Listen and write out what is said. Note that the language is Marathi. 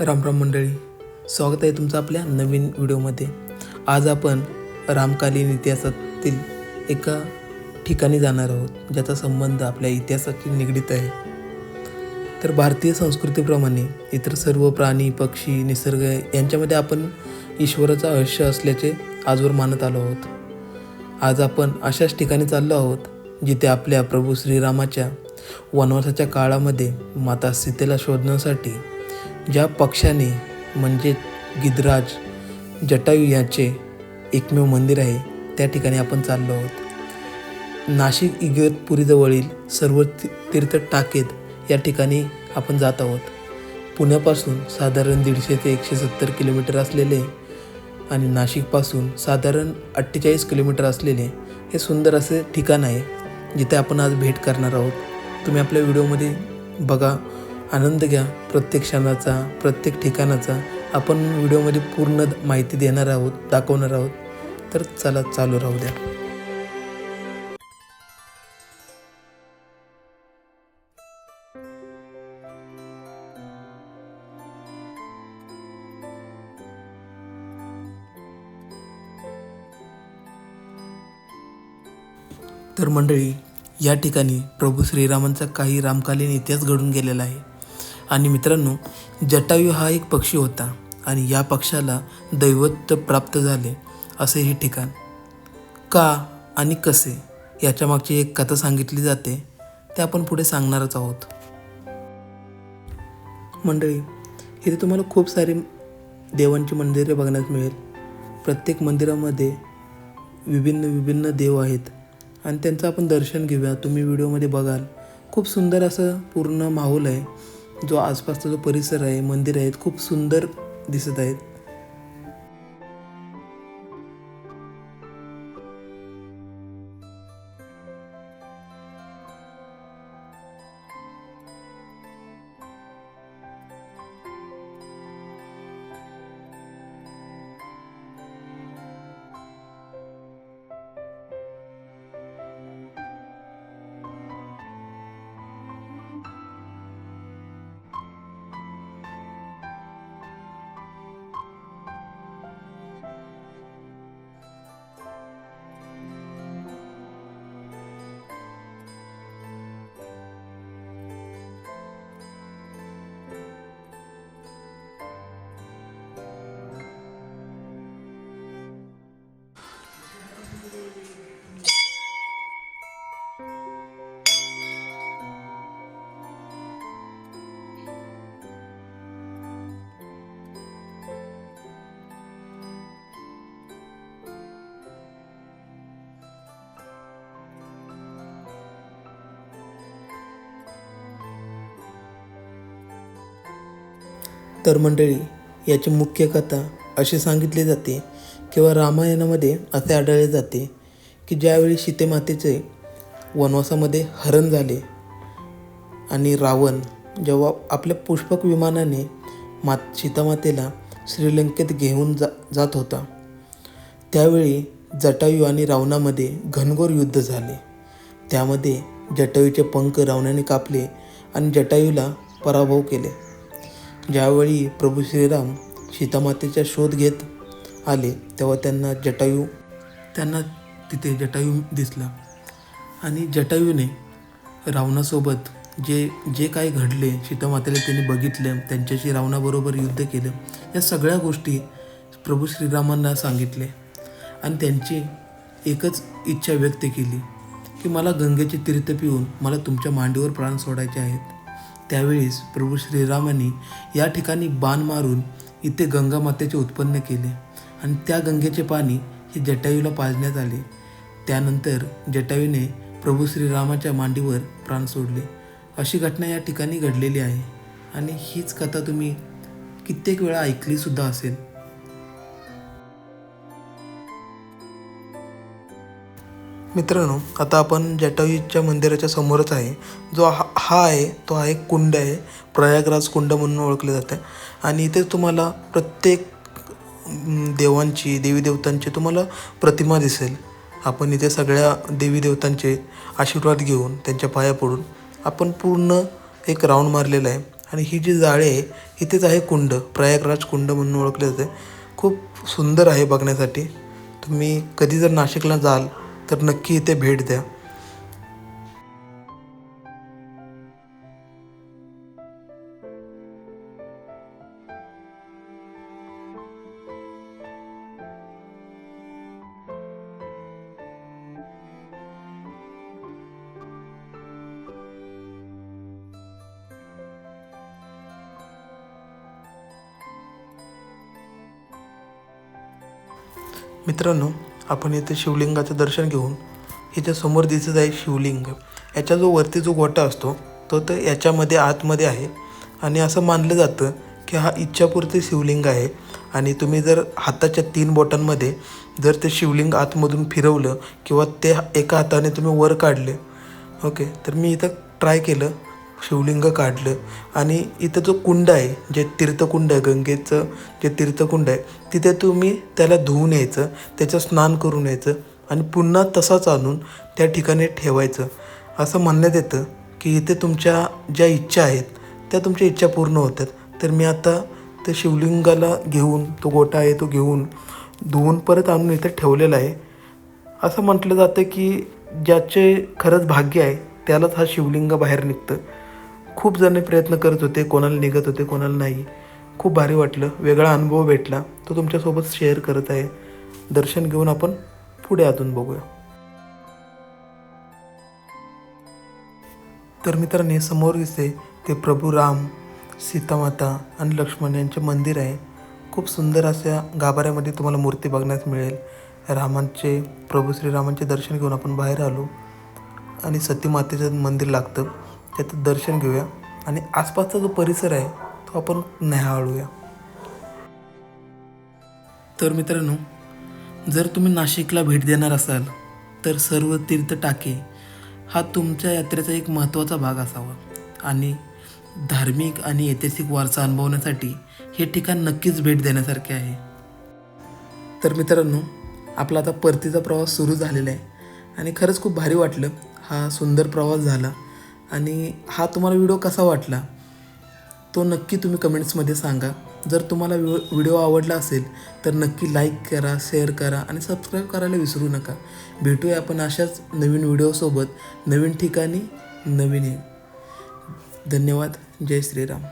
रामराम मंडळी स्वागत आहे तुमचं आपल्या नवीन व्हिडिओमध्ये. आज आपण रामकालीन इतिहासातील एका ठिकाणी जाणार आहोत ज्याचा संबंध आपल्या इतिहासाशी निगडीत आहे. तर भारतीय संस्कृतीप्रमाणे इतर सर्व प्राणी पक्षी निसर्ग यांच्यामध्ये आपण ईश्वराचा अंश असल्याचे आजवर मानत आलो आहोत. आज आपण अशाच ठिकाणी चाललो आहोत जिथे आपल्या प्रभू श्रीरामाच्या वनवासाच्या काळामध्ये माता सीतेला शोधण्यासाठी ज्या पक्षाने म्हणजे गिधराज जटायू याचे एकमेव मंदिर आहे त्या ठिकाणी आपण चाललो आहोत. नाशिक इगतपुरीजवळील सर्व तीर्थ टाकेत या ठिकाणी आपण जात आहोत. पुण्यापासून साधारण दीडशे ते एकशे सत्तर किलोमीटर असलेले आणि नाशिकपासून साधारण अठ्ठेचाळीस किलोमीटर असलेले हे सुंदर असे ठिकाण आहे जिथे आपण आज भेट करणार आहोत. तुम्ही आपल्या व्हिडिओमध्ये बघा आनंद घ्या. प्रत्येक क्षणाचा प्रत्येक ठिकाणाचा. आपण व्हिडिओमध्ये पूर्ण माहिती देणार आहोत दाखवणार आहोत. तर चला चालू राहू द्या. तर मंडळी या ठिकाणी प्रभू श्रीरामांचा काही रामकालीन इतिहास घडून गेलेला आहे. आणि मित्रांनो जटायू हा एक पक्षी होता आणि या पक्षाला दैवत्व प्राप्त झाले असे हे ठिकाण. का आणि कसे याच्या मागची एक कथा सांगितली जाते ते आपण पुढे सांगणारच आहोत. मंडळी इथे तुम्हाला खूप सारी देवांची मंदिरे बघण्यास मिळेल. प्रत्येक मंदिरामध्ये विभिन्न विभिन्न देव आहेत आणि त्यांचं आपण दर्शन घेऊया. तुम्ही व्हिडिओमध्ये बघाल खूप सुंदर असं पूर्ण माहोल आहे. जो आसपासचा जो परिसर आहे मंदिर आहेत खूप सुंदर दिसत आहेत. तर मंडळी याची मुख्य कथा अशी सांगितली जाते किंवा रामायणामध्ये असे आढळले जाते की ज्यावेळी सीतेमातेचे वनवासामध्ये हरण झाले आणि रावण जेव्हा आपल्या पुष्पक विमानाने मात सीतामातेला श्रीलंकेत घेऊन जा जात होता त्यावेळी जटायू आणि रावणामध्ये घनघोर युद्ध झाले. त्यामध्ये जटायूचे पंख रावणाने कापले आणि जटायूला पराभव केले. ज्यावेळी प्रभू श्रीराम सीतामातेचा शोध घेत आले तेव्हा त्यांना जटायू त्यांना तिथे जटायू दिसला. आणि जटायूने रावणासोबत जे जे काही घडले सीतामातेला त्यांनी बघितलं त्यांच्याशी रावणाबरोबर युद्ध केलं या सगळ्या गोष्टी प्रभू श्रीरामांना सांगितले आणि त्यांची एकच इच्छा व्यक्त केली की मला गंगेचे तीर्थ पिऊन मला तुमच्या मांडीवर प्राण सोडायचे आहेत. त्यावेळेस प्रभू श्रीरामांनी या ठिकाणी बाण मारून इथे गंगा मातेचे उत्पन्न केले आणि त्या गंगेचे पाणी हे जटायूला पाजण्यात आले. त्यानंतर जटायूने प्रभू श्रीरामाच्या मांडीवर प्राण सोडले. अशी घटना या ठिकाणी घडलेली आहे. आणि हीच कथा तुम्ही कित्येक वेळा ऐकलीसुद्धा असेल. मित्रांनो आता आपण जटायूच्या मंदिराच्या समोरच आहे. जो हा हा आहे तो हा एक कुंड आहे. प्रयागराज कुंड म्हणून ओळखले जाते आणि इथे तुम्हाला प्रत्येक देवांची देवी देवतांची तुम्हाला प्रतिमा दिसेल. आपण इथे सगळ्या देवी देवतांचे आशीर्वाद घेऊन त्यांच्या पाया पडून आपण पूर्ण एक राऊंड मारलेला आहे. आणि ही जी जाळे आहे इथेच आहे कुंड. प्रयागराज कुंड म्हणून ओळखले जाते खूप सुंदर आहे बघण्यासाठी. तुम्ही कधी जर नाशिकला जाल तर नक्की इथे भेट द्या. मित्रांनो आपण इथे शिवलिंगाचं दर्शन घेऊन इथे समोर दिसत आहे शिवलिंग. याच्या जो वरती जो गोटा असतो तो तर याच्यामध्ये आतमध्ये आहे. आणि असं मानलं जातं की हा इच्छापूर्ती शिवलिंग आहे. आणि तुम्ही जर हाताच्या तीन बोटांमध्ये जर ते शिवलिंग आतमधून फिरवलं किंवा ते एका हाताने तुम्ही वर काढले ओके तर मी इथं ट्राय केलं. शिवलिंग काढलं. आणि इथं जो कुंड आहे जे तीर्थकुंड आहे गंगेचं जे तीर्थकुंड आहे तिथे तुम्ही त्याला धुवून यायचं त्याचं स्नान करून यायचं आणि पुन्हा तसाच आणून त्या ठिकाणी ठेवायचं. असं म्हणण्यात येतं की इथे तुमच्या ज्या इच्छा आहेत त्या तुमच्या इच्छा पूर्ण होतात. तर मी आता ते शिवलिंगाला घेऊन तो गोटा आहे तो घेऊन धुवून परत आणून इथे ठेवलेला आहे. असं म्हटलं जातं की ज्याचे खरंच भाग्य आहे त्यालाच हा शिवलिंग बाहेर निघतं. खूप जण प्रयत्न करत होते कोणाला निघत होते कोणाला नाही. खूप भारी वाटलं. वेगळा अनुभव भेटला. तो तुमच्यासोबत शेअर करत आहे. दर्शन घेऊन आपण पुढे अजून बघूया. तर मित्रांनी समोर दिसते ते प्रभू राम सीतामाता आणि लक्ष्मण यांचे मंदिर आहे. खूप सुंदर अशा गाभाऱ्यामध्ये तुम्हाला मूर्ती बघण्यास मिळेल. रामांचे प्रभू श्रीरामांचे दर्शन घेऊन आपण बाहेर आलो आणि सतीमातेचं मंदिर लागतं. त्याचं दर्शन घेऊया. आणि आसपासचा जो परिसर आहे तो आपण न्याहाळूया. तर मित्रांनो जर तुम्ही नाशिकला भेट देणार असाल तर सर्व तीर्थ टाके हा तुमच्या यात्रेचा एक महत्त्वाचा भाग असावा. आणि धार्मिक आणि ऐतिहासिक वारसा अनुभवण्यासाठी हे ठिकाण नक्कीच भेट देण्यासारखे आहे. तर मित्रांनो आपला आता परतीचा प्रवास सुरू झालेला आहे. आणि खरंच खूप भारी वाटलं. हा सुंदर प्रवास झाला. आणि हा तुम्हाला व्हिडिओ कसा वाटला तो नक्की तुम्ही कमेंट्समध्ये सांगा. जर तुम्हाला व्हिडिओ व्हिडिओ आवडला असेल तर नक्की लाईक करा शेअर करा आणि सबस्क्राईब करायला विसरू नका. भेटूया आपण अशाच नवीन व्हिडिओसोबत नवीन ठिकाणी नवीन धन्यवाद. जय श्रीराम.